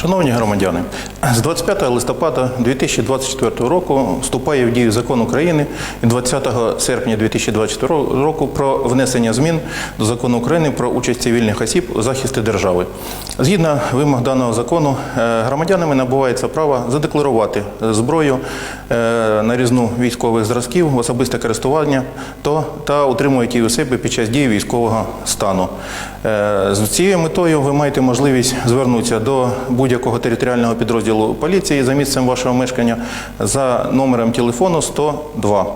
Шановні громадяни, з 25 листопада 2024 року вступає в дію закон України від 20 серпня 2024 року про внесення змін до закону України про участь цивільних осіб у захисті держави. Згідно вимог даного закону, е, громадянами набувається право задекларувати зброю е, нарізну військових зразків особисте користування та утримують її у себе під час дії військового стану. Е, З цією метою ви маєте можливість звернутися до будь-якого територіального підрозділу поліції за місцем вашого мешкання за номером телефону 102.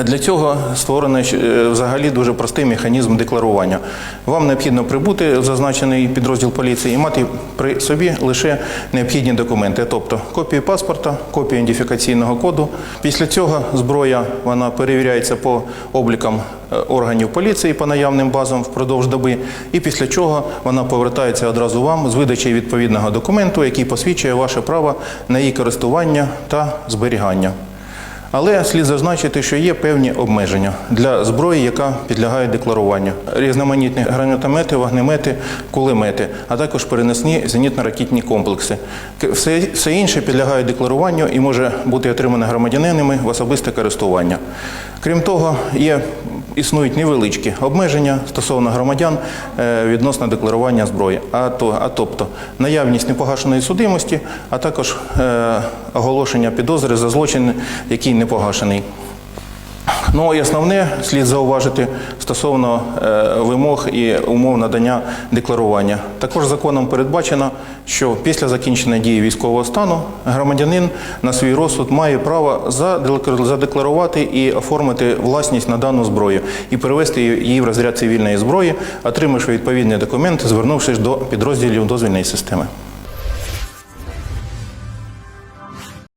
Для цього створений е, взагалі дуже простий механізм декларування. Вам необхідно прибути в зазначений підрозділ поліції і мати при собі лише необхідні документи, тобто копію паспорта, копію ідентифікаційного коду. Після цього зброя вона перевіряється по облікам е, органів поліції по наявним базам впродовж доби, і після чого вона повертається одразу вам з видачею відповідного документу, який посвідчує ваше право на її користування та зберігання. Але слід зазначити, що є певні обмеження для зброї, яка підлягає декларуванню. Різноманітні гранатомети, вогнемети, кулемети, а також переносні зенітно-ракетні комплекси. Все, все інше підлягає декларуванню і може бути отримане громадянинами в особисте користування. Крім того, є існують невеличкі обмеження стосовно громадян е, відносно декларування зброї, а то, а тобто наявність непогашеної судимості, а також е, оголошення підозри за злочин, який не погашений. Ну і основне слід зауважити стосовно е, вимог і умов надання декларування. Також законом передбачено, що після закінчення дії військового стану громадянин на свій розсуд має право задекларувати і оформити власність на дану зброю і перевести її в розряд цивільної зброї, отримавши відповідний документ, звернувшись до підрозділів дозвільної системи.